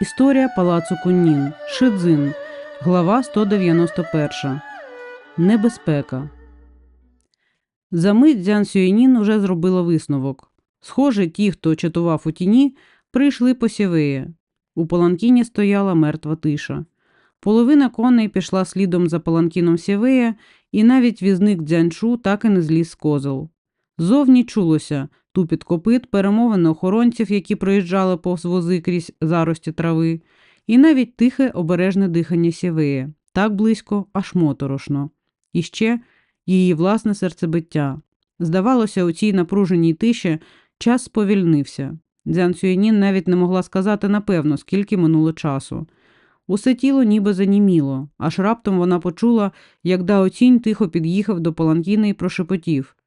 Історія палацу Куннін. Шидзин. Глава 191. Небезпека. Замить Дзян Сюєнін уже зробила висновок. Схоже, ті, хто чатував у тіні, прийшли по сівеє. У паланкіні стояла мертва тиша. Половина коней пішла слідом за паланкіном сівея, і навіть візник Дзянчу так і не зліз з козел. Зовні чулося тупіт копит, перемовини охоронців, які проїжджали повз вози крізь зарості трави, і навіть тихе обережне дихання сівея, так близько, аж моторошно. І ще її власне серцебиття. Здавалося, у цій напруженій тиші час сповільнився. Дзян Сюєнін навіть не могла сказати напевно, скільки минуло часу. Усе тіло ніби заніміло, аж раптом вона почула, як Дао Цінь тихо під'їхав до паланкіна і прошепотів.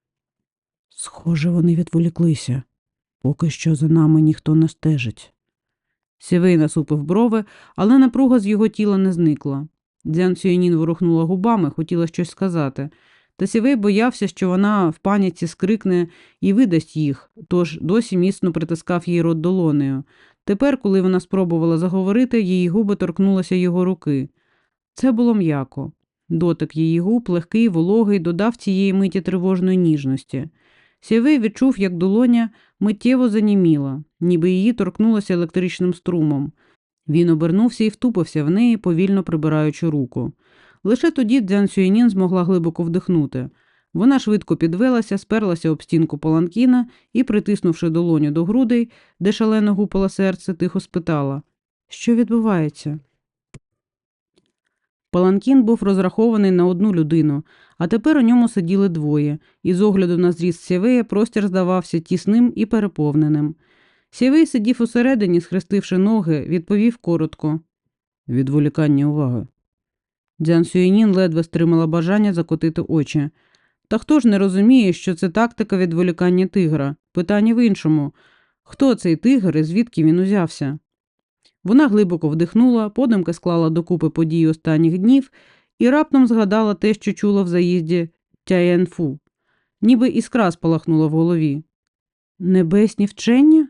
Схоже, вони відволіклися. Поки що за нами ніхто не стежить. Сівей насупив брови, але напруга з його тіла не зникла. Дзян Сюєнін ворухнула губами, хотіла щось сказати. Та Сівей боявся, що вона в паніці скрикне і видасть їх, тож досі міцно притискав її рот долонею. Тепер, коли вона спробувала заговорити, її губи торкнулися його руки. Це було м'яко. Дотик її губ, легкий, вологий, додав цієї миті тривожної ніжності. Сівей відчув, як долоня миттєво заніміла, ніби її торкнулося електричним струмом. Він обернувся і втупився в неї, повільно прибираючи руку. Лише тоді Дзян Сюєнін змогла глибоко вдихнути. Вона швидко підвелася, сперлася об стінку паланкіна і, притиснувши долоню до грудей, де шалено гупало серце, тихо спитала Що відбувається? Паланкін був розрахований на одну людину, а тепер у ньому сиділи двоє, і з огляду на зріст сівея простір здавався тісним і переповненим. Сівей сидів усередині, схрестивши ноги, відповів коротко Відволікання уваги. Дзян Сюєнін ледве стримала бажання закотити очі. Та хто ж не розуміє, що це тактика відволікання тигра? Питання в іншому хто цей тигр і звідки він узявся? Вона глибоко вдихнула, подумки склала докупи події останніх днів і раптом згадала те, що чула в заїзді Тяєнфу. Ніби іскра спалахнула в голові. Небесні вчення?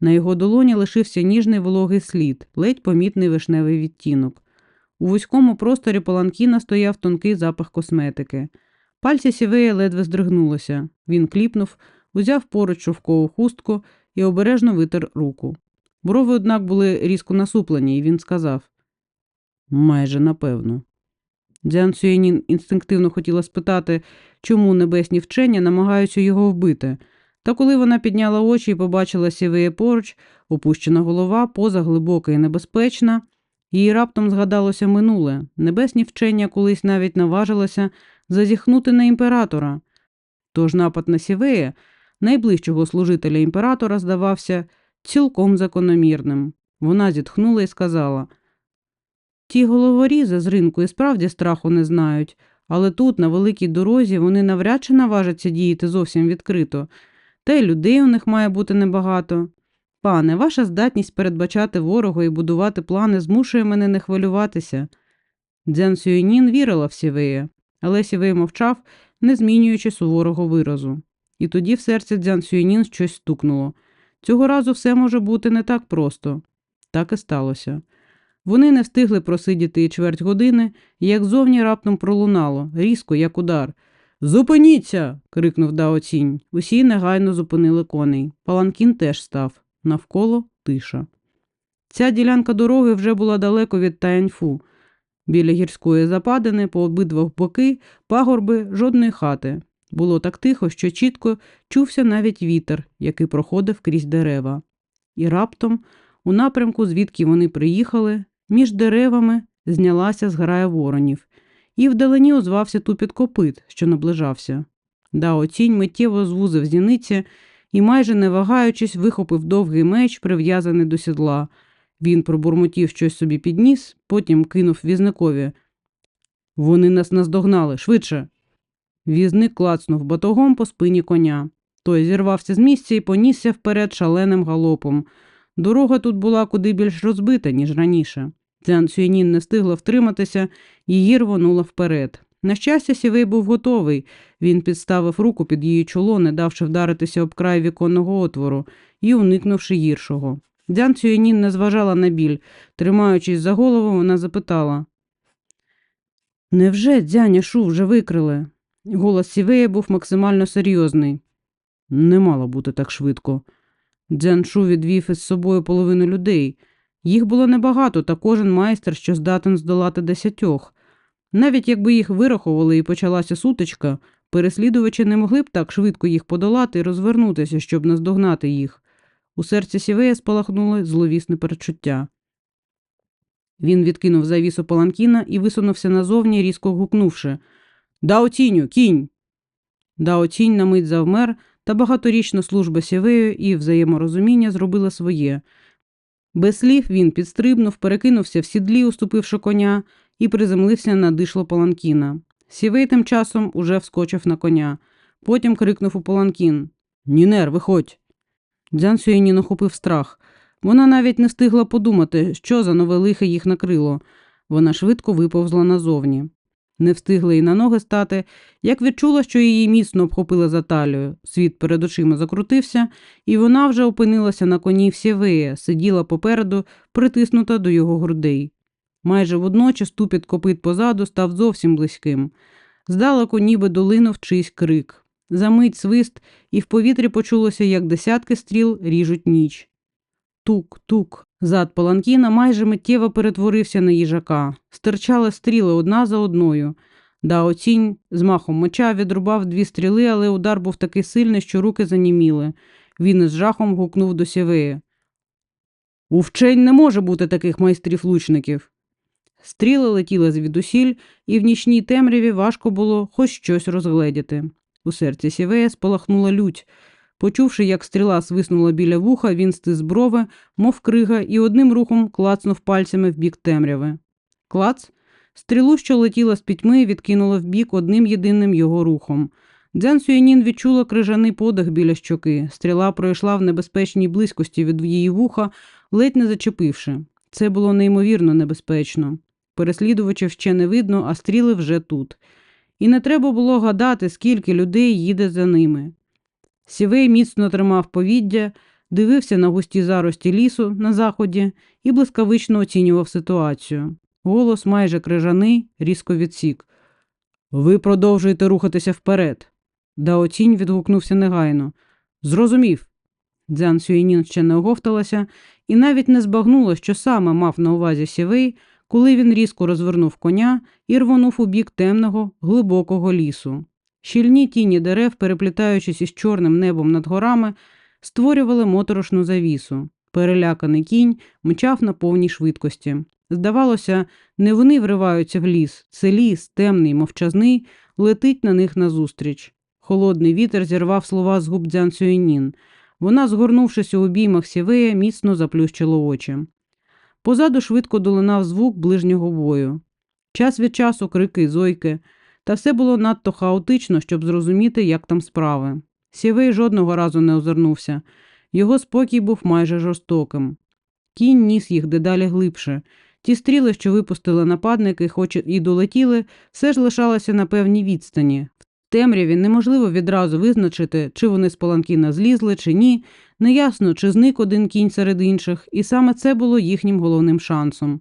На його долоні лишився ніжний вологий слід, ледь помітний вишневий відтінок. У вузькому просторі паланкіна стояв тонкий запах косметики. Пальці сівея ледве здригнулося. Він кліпнув, узяв поруч шовкову хустку і обережно витер руку. Брови, однак, були різко насуплені, і він сказав майже напевно. Дзян Сюєнін інстинктивно хотіла спитати, чому небесні вчення намагаються його вбити. Та коли вона підняла очі і побачила сівеє поруч, опущена голова, поза глибока і небезпечна, їй раптом згадалося минуле. Небесні вчення колись навіть наважилися зазіхнути на імператора. Тож напад на сівея, найближчого служителя імператора, здавався цілком закономірним. Вона зітхнула і сказала Ті головорізи з ринку і справді страху не знають, але тут, на великій дорозі, вони навряд чи наважаться діяти зовсім відкрито, та й людей у них має бути небагато. Пане, ваша здатність передбачати ворога і будувати плани змушує мене не хвилюватися. Дзян Сюєнін вірила в Сівея, але Сівей мовчав, не змінюючи суворого виразу. І тоді в серці Дзян Сюєнін щось стукнуло. Цього разу все може бути не так просто. Так і сталося. Вони не встигли просидіти і чверть години, як зовні раптом пролунало, різко, як удар. Зупиніться. крикнув Дао Цінь. Усі негайно зупинили коней. Паланкін теж став. Навколо тиша. Ця ділянка дороги вже була далеко від Таяньфу. Біля гірської западини, по обидва боки, пагорби, жодної хати. Було так тихо, що чітко чувся навіть вітер, який проходив крізь дерева. І раптом, у напрямку, звідки вони приїхали, між деревами знялася зграя воронів, і вдалині озвався тупіт копит, що наближався. Дао тінь миттєво звузив зіниці і, майже не вагаючись, вихопив довгий меч, прив'язаний до сідла. Він пробурмотів щось собі підніс, потім кинув візникові. Вони нас наздогнали швидше. Візник клацнув батогом по спині коня. Той зірвався з місця і понісся вперед шаленим галопом. Дорога тут була куди більш розбита, ніж раніше. Цян Сюєнін не встигла втриматися, її рвонула вперед. На щастя, сівей був готовий. Він підставив руку під її чоло, не давши вдаритися об край віконного отвору і уникнувши гіршого. Дзян Цюєнін не зважала на біль. Тримаючись за голову, вона запитала. Невже дзяня Шу вже викрили? Голос Сівея був максимально серйозний. Не мало бути так швидко. Дзян Шу відвів із собою половину людей. Їх було небагато, та кожен майстер, що здатен здолати десятьох. Навіть якби їх вирахували і почалася сутичка, переслідувачі не могли б так швидко їх подолати і розвернутися, щоб наздогнати їх. У серці Сівея спалахнуло зловісне перечуття. Він відкинув завісу паланкіна і висунувся назовні, різко гукнувши Дао тіню, кінь. Дао тінь на мить завмер, та багаторічна служба сівею і взаєморозуміння зробила своє. Без слів він підстрибнув, перекинувся в сідлі, уступивши коня, і приземлився на дишло паланкіна. Сівей тим часом уже вскочив на коня. Потім крикнув у паланкін Нінер, виходь. Дзян Сюєнін охопив страх. Вона навіть не встигла подумати, що за нове лихе їх накрило. Вона швидко виповзла назовні. Не встигла й на ноги стати, як відчула, що її міцно обхопили за талію. Світ перед очима закрутився, і вона вже опинилася на коні всівея, сиділа попереду, притиснута до його грудей. Майже водночас тупіт копит позаду став зовсім близьким. Здалеку ніби долинув чийсь крик. Замить свист, і в повітрі почулося, як десятки стріл ріжуть ніч. Тук, тук. Зад паланкіна майже миттєво перетворився на їжака. Стирчали стріли одна за одною. Дао Цінь з махом меча відрубав дві стріли, але удар був такий сильний, що руки заніміли. Він із жахом гукнув до сівеї. У вчень не може бути таких майстрів лучників. Стріли летіли звідусіль, і в нічній темряві важко було хоч щось розгледіти. У серці сівея спалахнула лють. Почувши, як стріла свиснула біля вуха, він стис брови, мов крига, і одним рухом клацнув пальцями в бік темряви. Клац? Стрілу, що летіла з пітьми, відкинула в бік одним єдиним його рухом. Дзян Сюєнін відчула крижаний подих біля щоки. Стріла пройшла в небезпечній близькості від її вуха, ледь не зачепивши. Це було неймовірно небезпечно. Переслідувачів ще не видно, а стріли вже тут. І не треба було гадати, скільки людей їде за ними. Сівей міцно тримав повіддя, дивився на густі зарості лісу на заході і блискавично оцінював ситуацію. Голос майже крижаний, різко відсік. Ви продовжуєте рухатися вперед. Даотінь відгукнувся негайно. Зрозумів. Дзян Сюєнін ще не оговталася і навіть не збагнула, що саме мав на увазі сівей, коли він різко розвернув коня і рвонув у бік темного, глибокого лісу. Щільні тіні дерев, переплітаючись із чорним небом над горами, створювали моторошну завісу. Переляканий кінь мчав на повній швидкості. Здавалося, не вони вриваються в ліс, це ліс, темний, мовчазний, летить на них назустріч. Холодний вітер зірвав слова з губ Дзян Сюєнін. Вона, згорнувшись у обіймах сівея, міцно заплющила очі. Позаду швидко долинав звук ближнього бою. Час від часу крики, зойки, та все було надто хаотично, щоб зрозуміти, як там справи. Сівей жодного разу не озирнувся. Його спокій був майже жорстоким. Кінь ніс їх дедалі глибше. Ті стріли, що випустили нападники, хоч і долетіли, все ж лишалися на певній відстані. В темряві неможливо відразу визначити, чи вони з паланкіна злізли, чи ні. Неясно, чи зник один кінь серед інших, і саме це було їхнім головним шансом.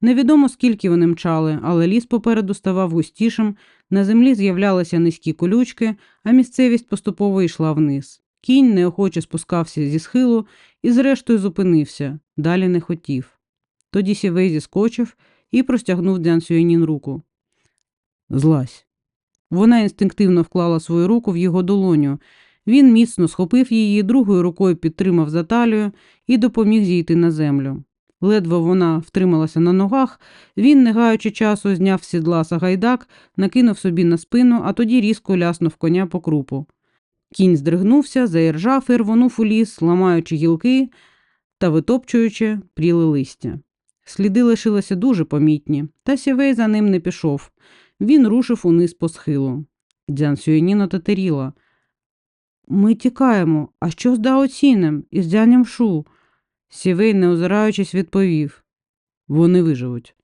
Невідомо, скільки вони мчали, але ліс попереду ставав густішим, на землі з'являлися низькі колючки, а місцевість поступово йшла вниз. Кінь неохоче спускався зі схилу і, зрештою, зупинився, далі не хотів. Тоді сівей зіскочив і простягнув Дзян Сюєнін руку. Злазь. Вона інстинктивно вклала свою руку в його долоню. Він міцно схопив її, другою рукою підтримав за талію і допоміг зійти на землю. Ледве вона втрималася на ногах, він, не гаючи часу, зняв з сідла сагайдак, накинув собі на спину, а тоді різко ляснув коня по крупу. Кінь здригнувся, заіржав і рвонув у ліс, ламаючи гілки та витопчуючи пріле листя. Сліди лишилися дуже помітні, та сівей за ним не пішов. Він рушив униз по схилу. Дзян Сюєніно тетеріла. Ми тікаємо. А що з Даоцінем і з дяням Шу? Сівей, не озираючись, відповів вони виживуть.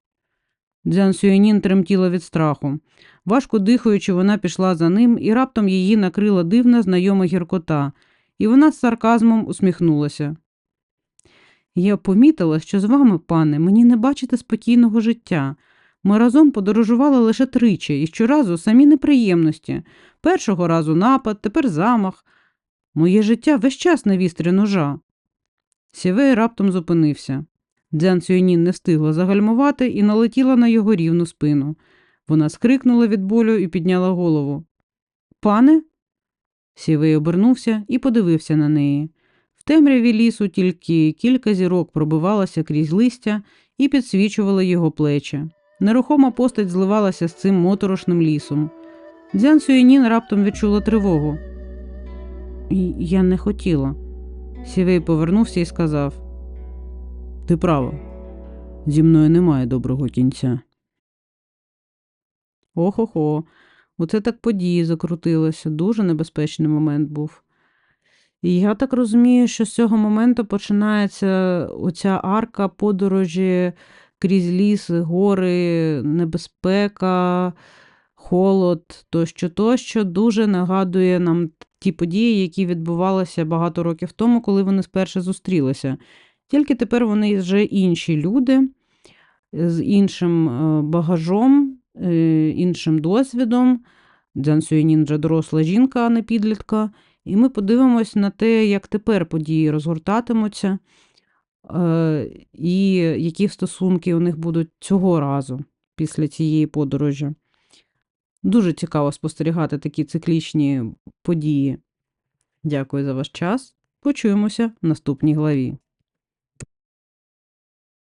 Дзян Сюєнін тремтіла від страху. Важко дихаючи, вона пішла за ним, і раптом її накрила дивна знайома гіркота, і вона з сарказмом усміхнулася. Я помітила, що з вами, пане, мені не бачите спокійного життя. Ми разом подорожували лише тричі, і щоразу самі неприємності. Першого разу напад, тепер замах. Моє життя весь час на вістрі ножа. Сівей раптом зупинився. Дзян Сюєнін не встигла загальмувати і налетіла на його рівну спину. Вона скрикнула від болю і підняла голову. Пане? Сівей обернувся і подивився на неї. В темряві лісу тільки кілька зірок пробивалося крізь листя і підсвічували його плечі. Нерухома постать зливалася з цим моторошним лісом. Дзян Сюєнін раптом відчула тривогу. Я не хотіла. Сівей повернувся і сказав: Ти права. Зі мною немає доброго кінця. Охо-хо, оце так події закрутилися. Дуже небезпечний момент був. І я так розумію, що з цього моменту починається оця арка подорожі крізь ліси, гори, небезпека, холод, тощо, тощо дуже нагадує нам ті події, які відбувалися багато років тому, коли вони спершу зустрілися. Тільки тепер вони вже інші люди з іншим е, багажом, е, іншим досвідом. Дзян Сюєнін вже доросла жінка, а не підлітка. І ми подивимось на те, як тепер події розгортатимуться, е, і які стосунки у них будуть цього разу після цієї подорожі. Дуже цікаво спостерігати такі циклічні події. Дякую за ваш час. Почуємося в наступній главі.